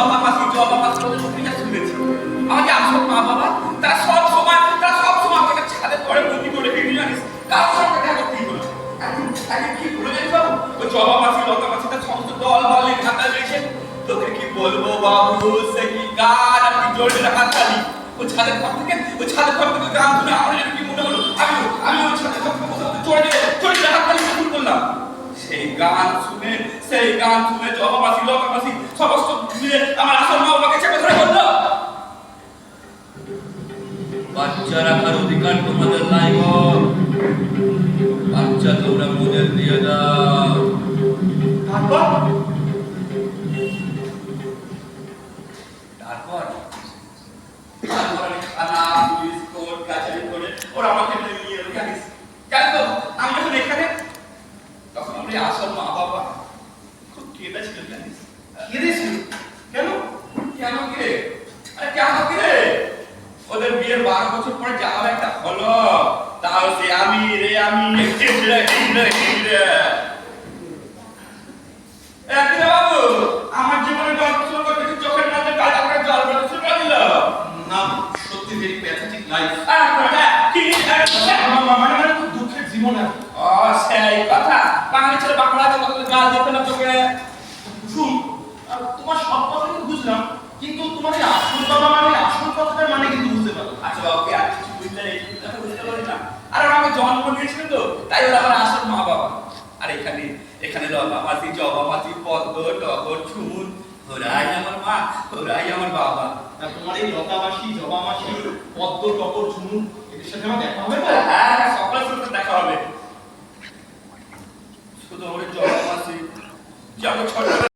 জবা মাত্র মুখটা শুনেছি আমাকে আসল মা বাবা। তারা সব সময় তারা সব সময় আমাকে ছাদের পরে বন্দি করে রেখে জানিস? কারোর সঙ্গে দেখা করে এখন এখন কি বলে জানিস বাবু? ওই জবা মাছি লতা মাছি তার সমস্ত দল বলে খাতা রয়েছে তোকে কি বলব বাবু, সে কি গান কি জোরে হাত তালি ও ছাদের ঘর থেকে ও ছাদের ঘর থেকে গান আমার কি মনে হলো আমি আমি ওই ছাদের ঘর থেকে বসে বসে চড়ে গিয়ে চড়ে গিয়ে হাত তালি শুরু করলাম সেই গান শুনে সেই গান শুনে লতা মাসি সমস্ত মিলে আমার আসল মা বাবাকে চেপে ধরে বলল বাচ্চা রাখার অধিকার তোমাদের নাই গো। বাচ্চা তোমরা মোদের দিয়ে দাও। তারপর? তারপর? থানা পুলিশ কোর্ট কাছারি করে ওরা আমাকে নিয়ে এলো জানিস কেন তো আমি যখন এখানে তখন আসল মা বাবা খুব কেঁদেছিল জানিস কেঁদেছিল কেন কেন কি আরে কেন কি ওদের বিয়ের বারো বছর পরে যাওয়ার একটা হলো তাও সে আমি রে আমি একদিন বাবু আমার জীবনে গল্প করতে চোখের মধ্যে কাটা করে জল বেরোতে শুরু দিল না? সত্যি ভেরি প্যাথেটিক লাইফ আর কি? মানে মানে দুঃখের জীবন আর ও সেই কথা। বাঙালি ছেলে কত গাল দিতে না তোকে? শুন তোমার সব কথা কিন্তু বুঝলাম কিন্তু তোমার এই আসল বাবা মানে আসল কথাটার মানে কিন্তু বুঝতে পারো আচ্ছা বাবু কি আর কিছু বুঝতে নেই বুঝতে পারি না। আর আমাকে জন্ম দিয়েছিল তো তাই ওরা আমার আসল মা বাবা। আর এখানে এখানে রবা মাসি জবা মাসি পদ্ম টগর ছুমুন ওরাই আমার মা ওরাই আমার বাবা। তোমার এই লতাবাসী জবামাসি পদ্ম টকর ঝুমুর এদের সাথে আমার দেখা হবে তো হ্যাঁ সকাল শুরু দেখা হবে শুধু আমার জবা মাসি যাব ছোট